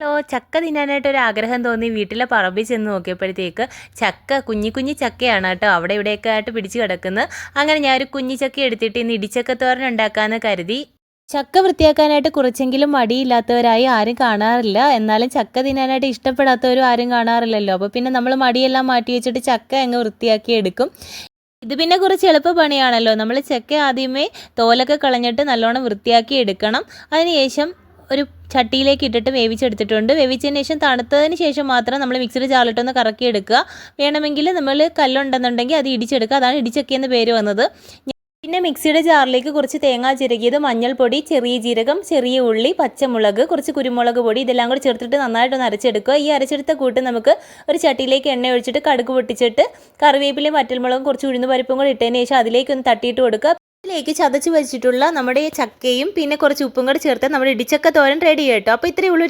Hello ചക്ക തിന്നാനായിട്ട് ഒരു ആഗ്രഹം തോന്നി. വീട്ടിലെ പറമ്പിൽ ചെന്ന് നോക്കിയപ്പോഴത്തേക്ക് ചക്ക കുഞ്ഞി കുഞ്ഞി ചക്കയാണ് കേട്ടോ. അവിടെ ഇവിടെയൊക്കെ ആയിട്ട് പിടിച്ചു കിടക്കുന്നത് അങ്ങനെ ഞാൻ ഒരു കുഞ്ഞി ചക്ക എടുത്തിട്ട് ഇന്ന് ഇടിച്ചക്ക തോരൻ ഉണ്ടാക്കാമെന്ന് കരുതി. ചക്ക വൃത്തിയാക്കാനായിട്ട് കുറച്ചെങ്കിലും മടിയില്ലാത്തവരായി ആരും കാണാറില്ല. എന്നാലും ചക്ക തിന്നാനായിട്ട് ഇഷ്ടപ്പെടാത്തവരും ആരും കാണാറില്ലല്ലോ. അപ്പോൾ പിന്നെ നമ്മൾ മടിയെല്ലാം മാറ്റി വെച്ചിട്ട് ചക്ക അങ്ങ് വൃത്തിയാക്കി എടുക്കും. ഇത് പിന്നെ കുറച്ച് എളുപ്പ പണിയാണല്ലോ നമ്മൾ ചക്ക ആദ്യമേ തോലൊക്കെ കളഞ്ഞിട്ട് നല്ലോണം വൃത്തിയാക്കി എടുക്കണം. അതിനുശേഷം ഒരു ചട്ടിയിലേക്ക് ഇട്ടിട്ട് വേവിച്ചെടുത്തിട്ടുണ്ട്. വേവിച്ചതിന് ശേഷം തണുത്തതിന് ശേഷം മാത്രം നമ്മൾ മിക്സിയുടെ ജാറിലിട്ടൊന്ന് കറക്കി എടുക്കുക വേണമെങ്കിൽ നമ്മൾ കല്ലുണ്ടെന്നുണ്ടെങ്കിൽ അത് ഇടിച്ചെടുക്കുക. അതാണ് ഇടിച്ചക്ക എന്ന് പേര് വന്നത്. പിന്നെ മിക്സിയുടെ ജാറിലേക്ക് കുറച്ച് തേങ്ങാ ചിരകിയത് മഞ്ഞൾപ്പൊടി ചെറിയ ജീരകം ചെറിയ ഉള്ളി പച്ചമുളക് കുറച്ച് കുരുമുളക് പൊടി ഇതെല്ലാം കൂടി ചേർത്തിട്ട് നന്നായിട്ടൊന്ന് അരച്ചെടുക്കുക. ഈ അരച്ചെടുത്ത കൂട്ട് നമുക്ക് ഒരു ചട്ടിയിലേക്ക് എണ്ണ ഒഴിച്ചിട്ട് കടുക് പൊട്ടിച്ചിട്ട് കറിവേപ്പിലയും വറ്റൽമുളകും കുറച്ച് ഉഴുന്ന് പരിപ്പും കൂടി ഇട്ടതിന് ശേഷം അതിലേക്ക് ഒന്ന് തട്ടിയിട്ട് കൊടുക്കുക. ഇതിലേക്ക് ചതച്ച് വെച്ചിട്ടുള്ള നമ്മുടെ ചക്കയും പിന്നെ കുറച്ച് ഉപ്പും കൂടെ ചേർത്ത് നമ്മുടെ ഇടിച്ചക്ക തോരൻ റെഡി കേട്ടോ അപ്പോൾ ഇത്രയേ ഉള്ളൂ.